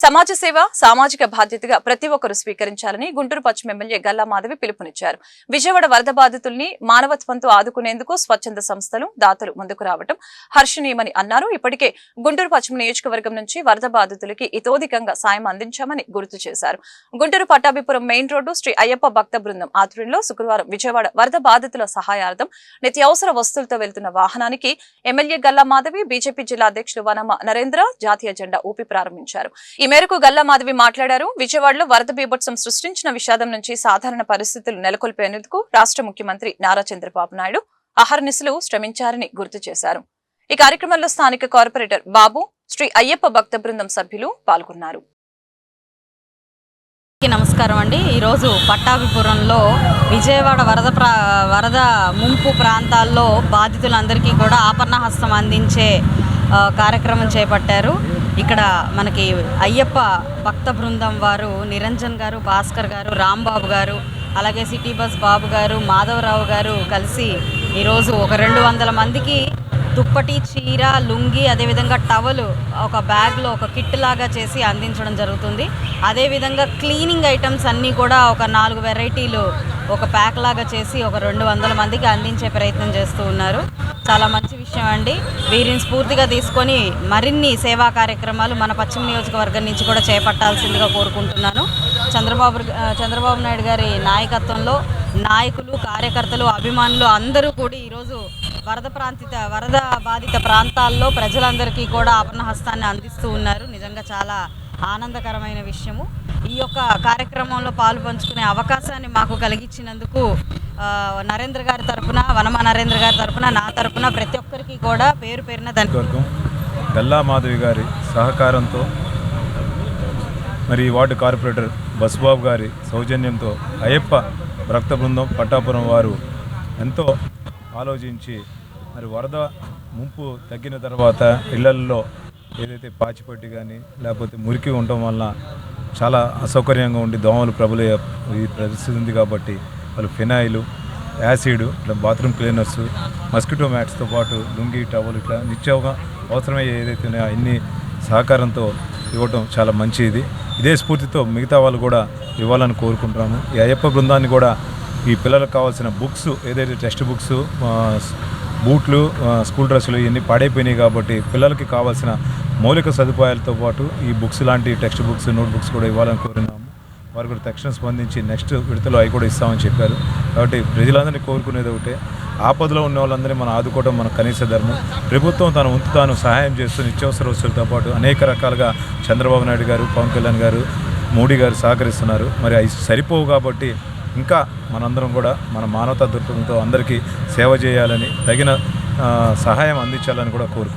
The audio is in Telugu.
సమాజ సేవ సామాజిక బాధ్యతగా ప్రతి ఒక్కరూ స్వీకరించాలని గుంటూరు పశ్చిమ ఎమ్మెల్యే గల్లా మాధవి పిలుపునిచ్చారు. విజయవాడ వరద బాధితుల్ని మానవత్వంతో ఆదుకునేందుకు స్వచ్ఛంద సంస్థలు దాతలు ముందుకు రావడం హర్షణీయమని అన్నారు. ఇప్పటికే గుంటూరు పశ్చిమ నియోజకవర్గం నుంచి వరద బాధితులకి ఇతోధికంగా సాయం అందించామని గుర్తు చేశారు. గుంటూరు పట్టాభిపురం మెయిన్ రోడ్డు శ్రీ అయ్యప్ప భక్త బృందం ఆధ్వర్యంలో శుక్రవారం విజయవాడ వరద బాధితుల సహాయార్థం నిత్యావసర వస్తువులతో వెళ్తున్న వాహనానికి ఎమ్మెల్యే గల్లా మాధవి బీజేపీ జిల్లా అధ్యక్షులు వనమ నరేంద్ర జాతీయ జెండా ఊపి ప్రారంభించారు. ఈ మేరకు గల్లా మాధవి మాట్లాడారు. విజయవాడలో వరద బీభత్సం సృష్టించిన విషాదం నుంచి సాధారణ పరిస్థితులు నెలకొల్పేందుకు రాష్ట్ర ముఖ్యమంత్రి నారా చంద్రబాబు నాయుడు అహర్నిశలు శ్రమించారని గుర్తు చేశారు. ఈ కార్యక్రమంలో స్థానిక కార్పొరేటర్ బాబు శ్రీ అయ్యప్ప భక్త బృందం సభ్యులు పాల్గొన్నారు. నమస్కారం అండి. ఈరోజు పట్టాభిపురంలో విజయవాడ వరద ప్రా వరద ముంపు ప్రాంతాల్లో బాధితులందరికీ కూడా ఆపన్న హస్తం అందించే కార్యక్రమం చేపట్టారు. ఇక్కడ మనకి అయ్యప్ప భక్త బృందం వారు నిరంజన్ గారు భాస్కర్ గారు రాంబాబు గారు అలాగే సిటీ బస్ బాబు గారు మాధవరావు గారు కలిసి ఈరోజు ఒక రెండు వందల మందికి దుప్పటి చీర లుంగి అదేవిధంగా టవలు ఒక బ్యాగ్లో ఒక కిట్ లాగా చేసి అందించడం జరుగుతుంది. అదేవిధంగా క్లీనింగ్ ఐటమ్స్ అన్నీ కూడా ఒక నాలుగు వెరైటీలు ఒక ప్యాక్ లాగా చేసి ఒక రెండు వందల మందికి అందించే ప్రయత్నం చేస్తూ ఉన్నారు. చాలా మంచి విషయం అండి. వీరిని స్ఫూర్తిగా తీసుకొని మరిన్ని సేవా కార్యక్రమాలు మన పశ్చిమ నియోజకవర్గం నుంచి కూడా చేపట్టాల్సిందిగా కోరుకుంటున్నాను. చంద్రబాబు చంద్రబాబు నాయుడు గారి నాయకత్వంలో నాయకులు కార్యకర్తలు అభిమానులు అందరూ కూడా ఈరోజు వరద ప్రాంతిత వరద బాధిత ప్రాంతాల్లో ప్రజలందరికీ కూడా ఆపన్న హస్తాన్ని అందిస్తూ ఉన్నారు. నిజంగా చాలా ఆనందకరమైన విషయము. ఈ యొక్క కార్యక్రమంలో పాలు పంచుకునే అవకాశాన్ని మాకు కలిగించినందుకు నరేంద్ర గారి తరపున వనమ నరేంద్ర గారి తరఫున నా తరపున ప్రతి ఒక్కరికి కూడా పేరు పేరున ధన్య వర్గం గల్లా మాధవి గారి సహకారంతో మరి వార్డు కార్పొరేటర్ బసుబాబు గారి సౌజన్యంతో అయ్యప్ప రక్త బృందం పట్టాపురం వారు ఎంతో ఆలోచించి మరి వరద ముంపు తగ్గిన తర్వాత ఇళ్ళల్లో ఏదైతే పాచిపట్టి కానీ లేకపోతే మురికి ఉండటం వలన చాలా అసౌకర్యంగా ఉండి దోమలు ప్రబలే ఈ పరిస్థితి ఉంది కాబట్టి వాళ్ళు ఫినాయిలు యాసిడ్ ఇట్లా బాత్రూమ్ క్లీనర్స్ మస్కిటో మ్యాట్స్తో పాటు లుంగి టవల్ ఇట్లా నిత్యంగా అవసరమయ్యే ఏదైతే ఉన్నాయో అన్ని సహకారంతో ఇవ్వటం చాలా మంచిది. ఇదే స్ఫూర్తితో మిగతా వాళ్ళు కూడా ఇవ్వాలని కోరుకుంటున్నాము. ఈ అయ్యప్ప బృందాన్ని కూడా ఈ పిల్లలకు కావాల్సిన బుక్స్ ఏదైతే టెక్స్ట్ బుక్స్ బూట్లు స్కూల్ డ్రెస్సులు ఇవన్నీ పాడైపోయినాయి కాబట్టి పిల్లలకి కావాల్సిన మౌలిక సదుపాయాలతో పాటు ఈ బుక్స్ లాంటి టెక్స్ట్ బుక్స్ నోట్ బుక్స్ కూడా ఇవ్వాలని కోరినాము వారు కూడా తక్షణ స్పందించి నెక్స్ట్ విడతలో అవి కూడా ఇస్తామని చెప్పారు. కాబట్టి ప్రజలందరినీ కోరుకునేది ఒకటే. ఆపదలో ఉన్న వాళ్ళందరినీ మనం ఆదుకోవడం మన కనీస ధర్మం. ప్రభుత్వం తన వంతు తాను సహాయం చేస్తూ నిత్యావసర వస్తువులతో పాటు అనేక రకాలుగా చంద్రబాబు నాయుడు గారు పవన్ కళ్యాణ్ గారు మోడీ గారు సహకరిస్తున్నారు. మరి అవి సరిపోవు కాబట్టి ఇంకా మనందరం కూడా మన మానవతా దృక్పథంతో అందరికీ సేవ చేయాలని తగిన సహాయం అందించాలని కూడా కోరుకుంటున్నాం.